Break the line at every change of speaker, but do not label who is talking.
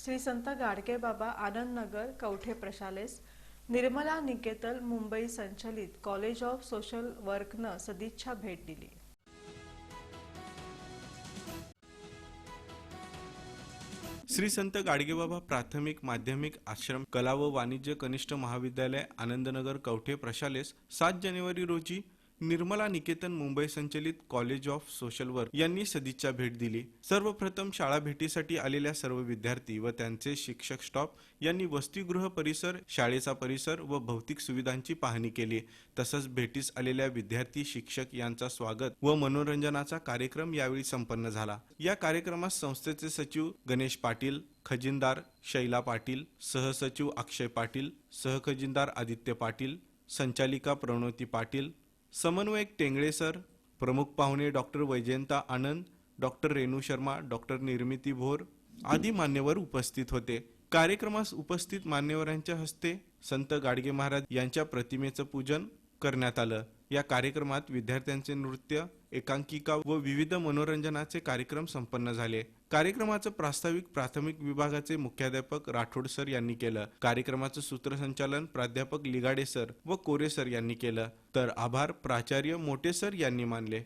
श्री संत गाडगे बाबा आनंद नगर कवठे प्रशालेस निर्मला निकेतल मुंबई संचलित college of social वर्कनं सदिच्छा भेट दिली.
श्री संत गाडगेबाबा प्राथमिक माध्यमिक आश्रम कला व वाणिज्य कनिष्ठ महाविद्यालय आनंदनगर कवठे प्रशालेस सात जानेवारी रोजी निर्मला निकेतन मुंबई संचलित कॉलेज ऑफ सोशल वर्क यांनी सदिच्छा भेट दिली. सर्वप्रथम शाळा भेटीसाठी आलेल्या सर्व विद्यार्थी व त्यांचे शिक्षक स्टॉप यांनी वसतिगृह परिसर शाळेचा परिसर व भौतिक सुविधांची पाहणी केली. तसंच भेटीस आलेल्या विद्यार्थी शिक्षक यांचा स्वागत व मनोरंजनाचा कार्यक्रम यावेळी संपन्न झाला. या कार्यक्रमात संस्थेचे सचिव गणेश पाटील खजिनदार शैला पाटील सहसचिव अक्षय पाटील सहखजिनदार आदित्य पाटील संचालिका प्रणोती पाटील समन्वयक टेंगळे सर प्रमुख पाहुणे doctor Vaijayanta Anand doctor Renu Sharma doctor Nirmiti Bhor आदी मान्यवर उपस्थित होते. कार्यक्रमास उपस्थित मान्यवरांच्या हस्ते संत गाडगे महाराज यांच्या प्रतिमेचं पूजन करण्यात आलं. या कार्यक्रमात विद्यार्थ्यांचे नृत्य एकांकिका व विविध मनोरंजनाचे कार्यक्रम संपन्न झाले. कार्यक्रमाचं प्रास्ताविक प्राथमिक विभागाचे मुख्याध्यापक राठोड सर यांनी केलं. कार्यक्रमाचं सूत्रसंचालन प्राध्यापक लिगाडे सर व कोरे सर यांनी केलं. तर आभार प्राचार्य मोटे सर यांनी मानले.